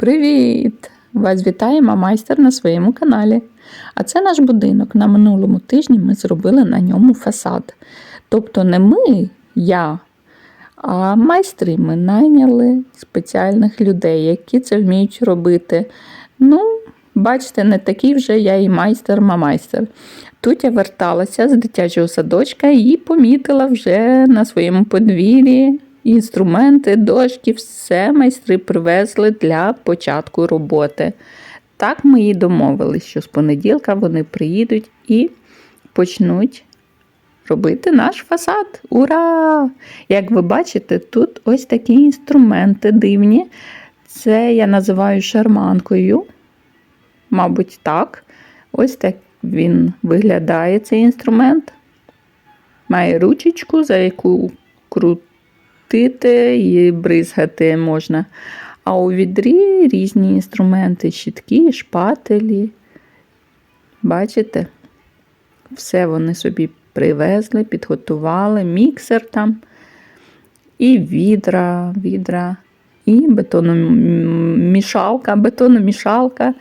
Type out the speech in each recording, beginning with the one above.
Привіт! Вас вітає майстер на своєму каналі. А це наш будинок. На минулому тижні ми зробили на ньому фасад. Тобто не ми, я, а майстри ми найняли спеціальних людей, які це вміють робити. Ну, бачите, не такий вже я і майстер-мамайстер. Тут я верталася з дитячого садочка і помітила вже на своєму подвір'ї інструменти, дошки, все майстри привезли для початку роботи. Так ми і домовились, що з понеділка вони приїдуть і почнуть робити наш фасад. Ура! Як ви бачите, тут ось такі інструменти дивні. Це я називаю шарманкою. Мабуть, так. Ось так він виглядає цей інструмент. Має ручечку, за яку крутити і бризгати можна. А у відрі різні інструменти, щітки, шпателі. Бачите? Все вони собі привезли, підготували, міксер там, і відра, відра, і бетономішалка, бетономішалка.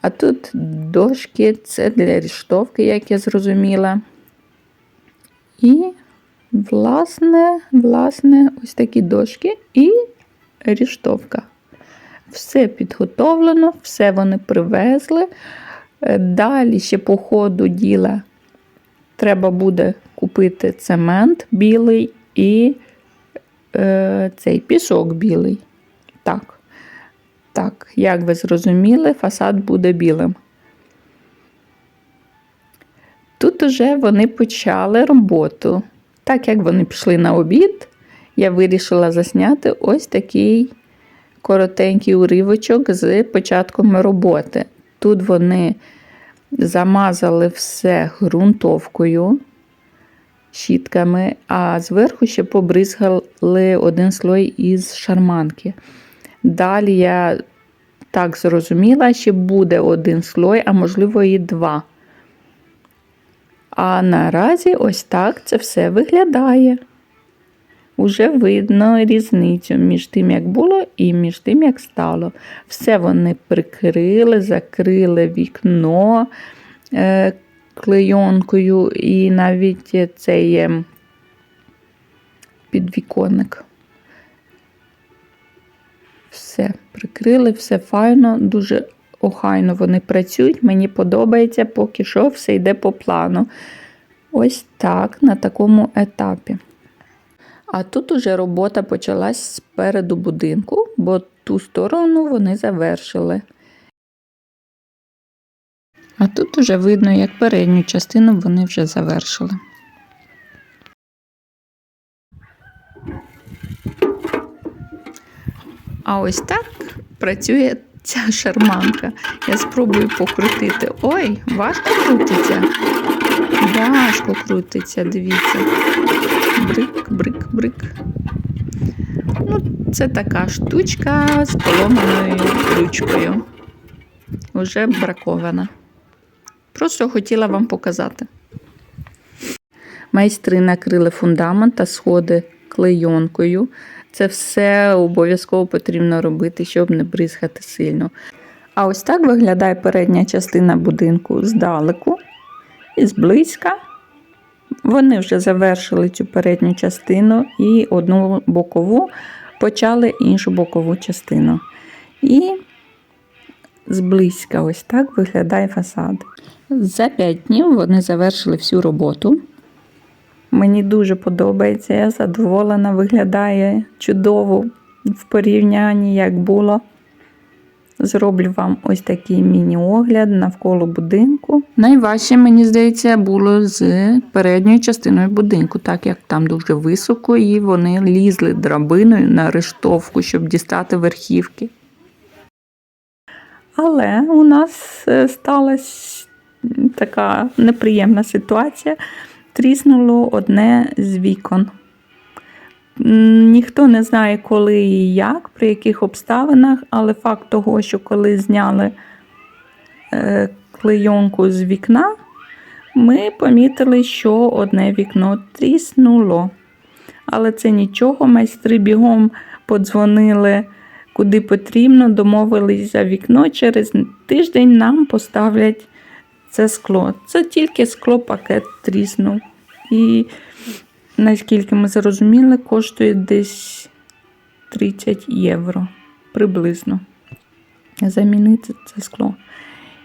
А тут дошки, це для ріштовки, як я зрозуміла. І, власне, власне, ось такі дошки і ріштовка. Все підготовлено, все вони привезли. Е, Далі ще по ходу діла треба буде купити цемент білий і е, цей пісок білий. Так. Так, як ви зрозуміли, фасад буде білим. Тут уже вони почали роботу. Так як вони пішли на обід, я вирішила засняти ось такий коротенький уривочок з початком роботи. Тут вони замазали все ґрунтовкою, щітками, а зверху ще побризгали один слой із шарманки. Далі я так зрозуміла, що буде один слой, а можливо і два. А наразі ось так це все виглядає. Уже видно різницю між тим, як було, і між тим, як стало. Все вони прикрили, закрили вікно е, клейонкою і навіть цей е, підвіконник. Все прикрили, все файно, дуже охайно вони працюють. Мені подобається, поки що все йде по плану. Ось так, на такому етапі. А тут уже робота почалась спереду будинку, бо ту сторону вони завершили. А тут уже видно, як передню частину вони вже завершили. А ось так працює ця шарманка. Я спробую покрутити. Ой, важко крутиться. Важко крутиться, дивіться. Брик, брик, брик. Ну, Це така штучка з поломаною ручкою. Уже бракована. Просто хотіла вам показати. Майстри накрили фундамент та сходи клейонкою. Це все обов'язково потрібно робити, щоб не бризгати сильно. А ось так виглядає передня частина будинку здалеку і зблизька. Вони вже завершили цю передню частину і одну бокову почали іншу бокову частину. І зблизька ось так виглядає фасад. За 5 днів вони завершили всю роботу. Мені дуже подобається, я задоволена, виглядає чудово в порівнянні, як було. Зроблю вам ось такий міні-огляд навколо будинку. Найважче, мені здається, було з передньою частиною будинку, так як там дуже високо, і вони лізли драбиною на рештовку, щоб дістати верхівки. Але у нас е, сталася така неприємна ситуація. Тріснуло одне з вікон. Ніхто не знає, коли і як, при яких обставинах, але факт того, що коли зняли е, клейонку з вікна, ми помітили, що одне вікно тріснуло. Але це нічого, майстри бігом подзвонили куди потрібно, домовились за вікно. Через тиждень нам поставлять це скло. Це тільки скло пакет тріснув. І наскільки ми зрозуміли, коштує десь 30 євро приблизно. Замінити це скло.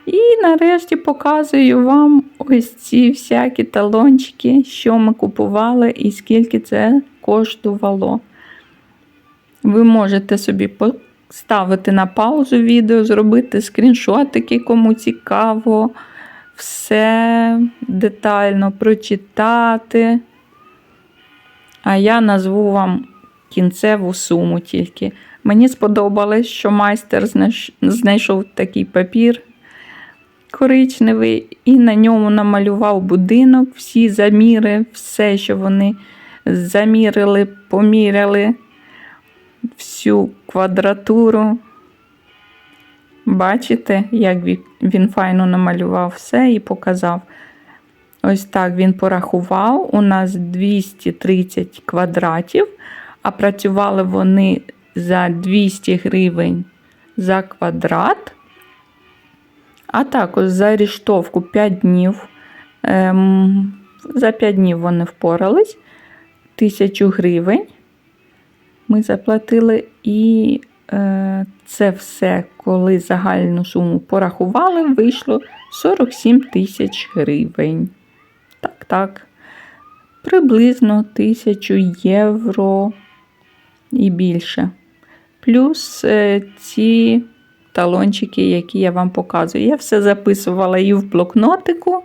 І нарешті показую вам ось ці всякі талончики, що ми купували і скільки це коштувало. Ви можете собі поставити на паузу відео, зробити скріншотики, кому цікаво, все детально прочитати. А я назву вам кінцеву суму тільки. Мені сподобалось, що майстер знайшов такий папір коричневий і на ньому намалював будинок, всі заміри, все, що вони замірили, поміряли, всю квадратуру. Бачите, як він файно намалював все і показав. Ось так він порахував. У нас 230 квадратів, а працювали вони за 200 гривень за квадрат. А також за ріштовку 5 днів. Ем, за 5 днів вони впорались. 1000 гривень ми заплатили. І це все, коли загальну суму порахували, вийшло 47 тисяч гривень. Так, так. Приблизно 1000 євро і більше. Плюс е, ці талончики, які я вам показую. Я все записувала і в блокнотику.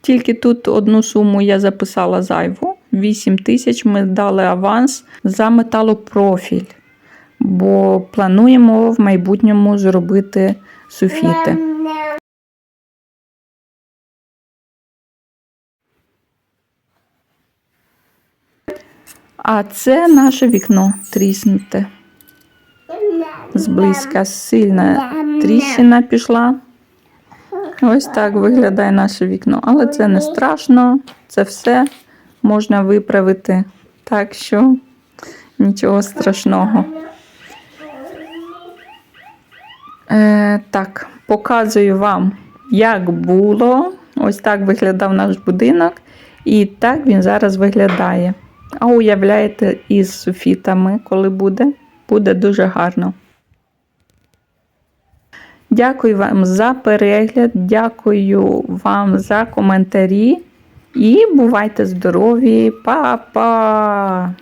Тільки тут одну суму я записала зайву. 8 тисяч ми дали аванс за металопрофіль, бо плануємо в майбутньому зробити суфіти. А це наше вікно тріснуте. Зблизька сильна тріщина пішла. Ось так виглядає наше вікно. Але це не страшно, це все можна виправити. Так що нічого страшного. Е, так, показую вам, як було. Ось так виглядав наш будинок. І так він зараз виглядає. А уявляєте, із суфітами, коли буде, буде дуже гарно. Дякую вам за перегляд, дякую вам за коментарі і бувайте здорові, Па-па!